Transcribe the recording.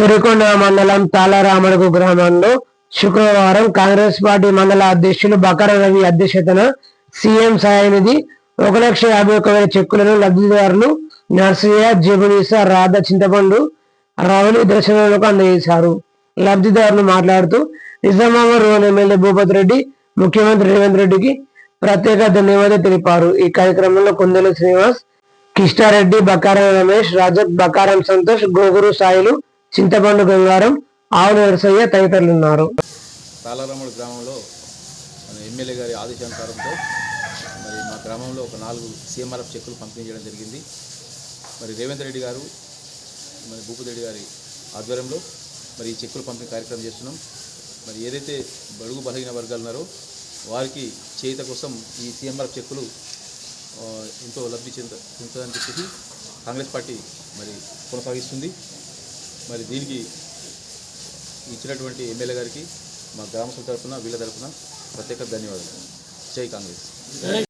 సిరికొండ మండలం తాళరామడుగు గ్రామంలో శుక్రవారం కాంగ్రెస్ పార్టీ మండల అధ్యక్షులు బకర రవి అధ్యక్షతన సీఎం సాయనిధి ఒక లక్ష యాభై ఒక వేల చెక్కులను లబ్ధిదారులు నర్సయ్య జబునీస రాధ చింతపండు రవలి దర్శనాలకు అందజేశారు. లబ్ధిదారులు మాట్లాడుతూ నిజామాబాద్ రూరల్ ఎమ్మెల్యే భూపతి రెడ్డి ముఖ్యమంత్రి రేవంత్ రెడ్డికి ప్రత్యేక ధన్యవాదాలు తెలిపారు. ఈ కార్యక్రమంలో కొందెల శ్రీనివాస్ కిష్టారెడ్డి బకారం రమేష్ రాజత్ బకారం సంతోష్ గోగురు సాయిలు చింతపండు గంగారం ఆవుల నరసయ్య తదితరులు ఉన్నారు తాళారాముడు గ్రామంలో మన ఎమ్మెల్యే గారి ఆదేశానుసారంతో మరి మా గ్రామంలో ఒక నాలుగు సీఎంఆర్ఎఫ్ చెక్కులు పంపిణీ చేయడం జరిగింది. మరి రేవంత్ రెడ్డి గారు మరి భూపతి రెడ్డి గారి ఆధ్వర్యంలో మరి ఈ చెక్కులు పంపిణీ కార్యక్రమం చేస్తున్నాం. మరి ఏదైతే బడుగు బలహీన వర్గాలు ఉన్నారో వారికి చేయిత కోసం ఈ సీఎంఆర్ఎఫ్ చెక్కులు ఎంతో లబ్ధి చెంద చెందుతుందని చెప్పేసి కాంగ్రెస్ పార్టీ మరి కొనసాగిస్తుంది. మరి దీనికి ఇచ్చినటువంటి ఎమ్మెల్యే గారికి మా గ్రామస్తుల తరఫున వీళ్ళ తరఫున ప్రత్యేక ధన్యవాదాలు. జై కాంగ్రెస్.